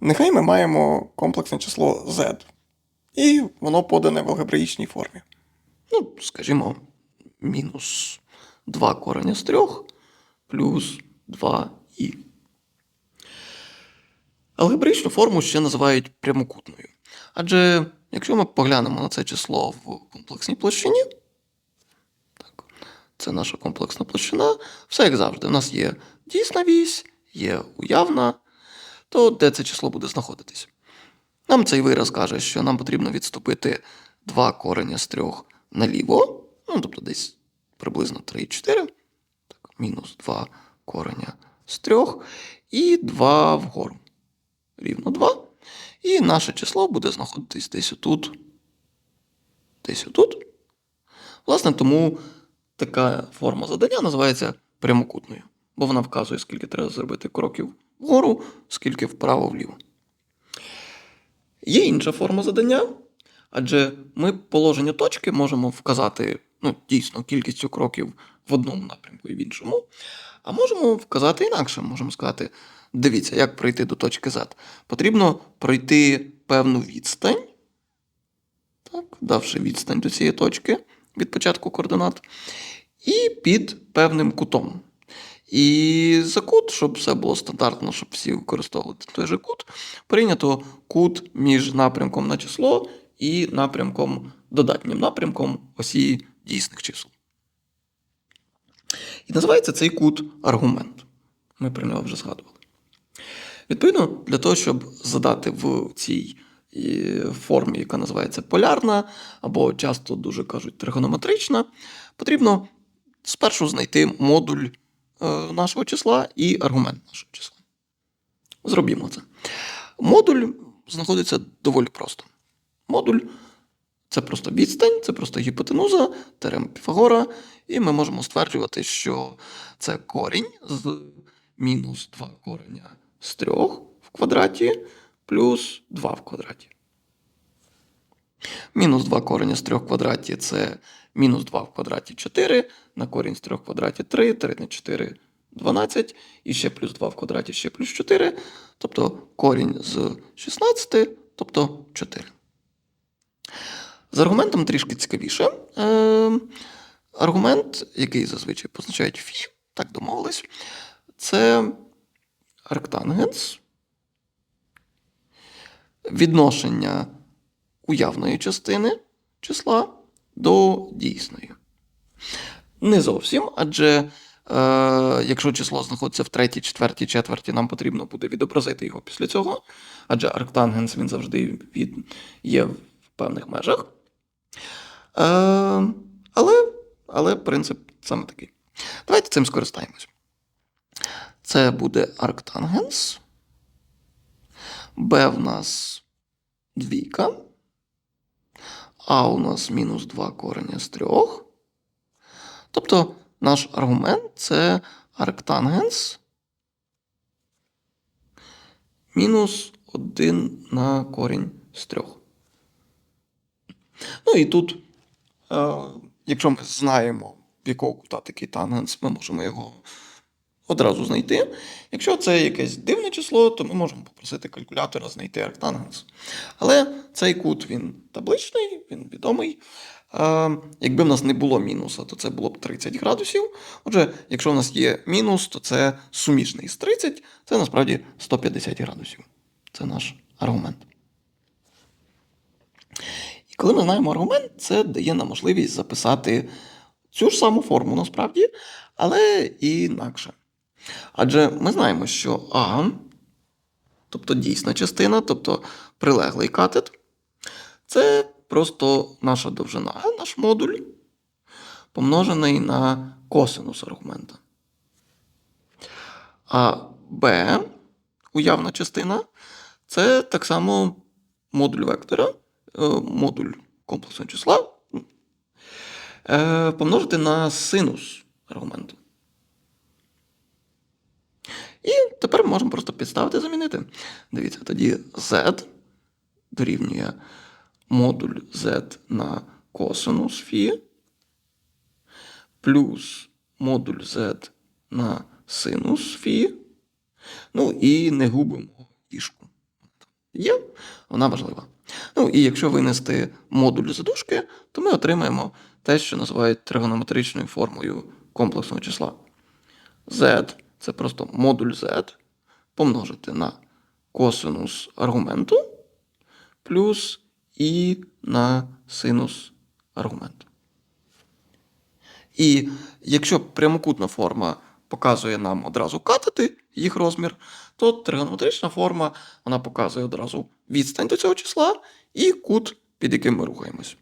Нехай ми маємо комплексне число z, і воно подане в алгебраїчній формі. Ну, скажімо, мінус 2 корення з 3 плюс 2і. Алгебраїчну форму ще називають прямокутною. Адже якщо ми поглянемо на це число в комплексній площині, так, це наша комплексна площина, все як завжди. У нас є дійсна вісь, є уявна, то де це число буде знаходитись? Нам цей вираз каже, що нам потрібно відступити 2 корення з 3 наліво, ну, тобто десь приблизно 3,4. Так, мінус 2 корення з 3 і 2 вгору. Рівно 2. І наше число буде знаходитись десь отут. Десь отут. Власне, тому така форма задання називається прямокутною, бо вона вказує, скільки треба зробити кроків вгору, скільки вправо-вліво. Є інша форма задання, адже ми положення точки можемо вказати ну, дійсно кількістю кроків в одному напрямку і в іншому. А можемо вказати інакше. Можемо сказати: дивіться, як пройти до точки Z. Потрібно пройти певну відстань, так, давши відстань до цієї точки від початку координат, і під певним кутом. І за кут, щоб все було стандартно, щоб всі використовували той же кут, прийнято кут між напрямком на число і напрямком, додатнім напрямком осі дійсних чисел. І називається цей кут аргумент. Ми про нього вже згадували. Відповідно, для того, щоб задати в цій е, формі, яка називається полярна, або часто дуже кажуть тригонометрична, потрібно спершу знайти модуль нашого числа і аргумент нашого числа. Зробімо це. Модуль знаходиться доволі просто. Модуль це просто відстань, це просто гіпотенуза, терем Піфагора, і ми можемо стверджувати, що це корінь з мінус 2 кореня з 3 в квадраті плюс 2 в квадраті. Мінус 2 кореня з 3 в квадраті це мінус 2 в квадраті 4, на корінь з 3 в квадраті 3, 3 на 4 12, і ще плюс 2 в квадраті, ще плюс 4, тобто корінь з 16, тобто 4. З аргументом трішки цікавіше. Е, аргумент, який зазвичай позначають фі, так домовились, це арктангенс, відношення уявної частини числа до дійсної. Не зовсім, адже е, якщо число знаходиться в третій, четвертій, четвертій, нам потрібно буде відобразити його після цього, адже арктангенс він завжди від, є в певних межах. Е, але, але принцип саме такий. Давайте цим скористаємось. Це буде арктангенс. Б в нас двійка. А у нас мінус 2 корення з 3. Тобто наш аргумент це арктангенс мінус 1 на корінь з 3. Ну і тут, е, якщо ми знаємо, в якого кута такий тангенс, ми можемо його одразу знайти. Якщо це якесь дивне число, то ми можемо попросити калькулятора знайти арктангенс. Але цей кут він табличний, він відомий. Якби в нас не було мінуса, то це було б 30 градусів. Отже, якщо в нас є мінус, то це суміжний з 30, це насправді 150 градусів. Це наш аргумент. І коли ми знаємо аргумент, це дає нам можливість записати цю ж саму форму насправді, але інакше. Адже ми знаємо, що А, тобто дійсна частина, тобто прилеглий катет, це просто наша довжина, наш модуль, помножений на косинус аргумента. А Б, уявна частина, це так само модуль вектора, е, модуль комплексного числа, е, помножити на синус аргументу. І тепер ми можемо просто підставити замінити. Дивіться, тоді z дорівнює модуль z на косинус фі плюс модуль z на синус фі. Ну і не губимо ішку. є, вона важлива. Ну і якщо винести модуль з дужки, то ми отримаємо те, що називають тригонометричною формою комплексного числа. z це просто модуль z помножити на косинус аргументу плюс і на синус аргументу. І якщо прямокутна форма показує нам одразу катети їх розмір, то тригонометрична форма вона показує одразу відстань до цього числа і кут, під яким ми рухаємось.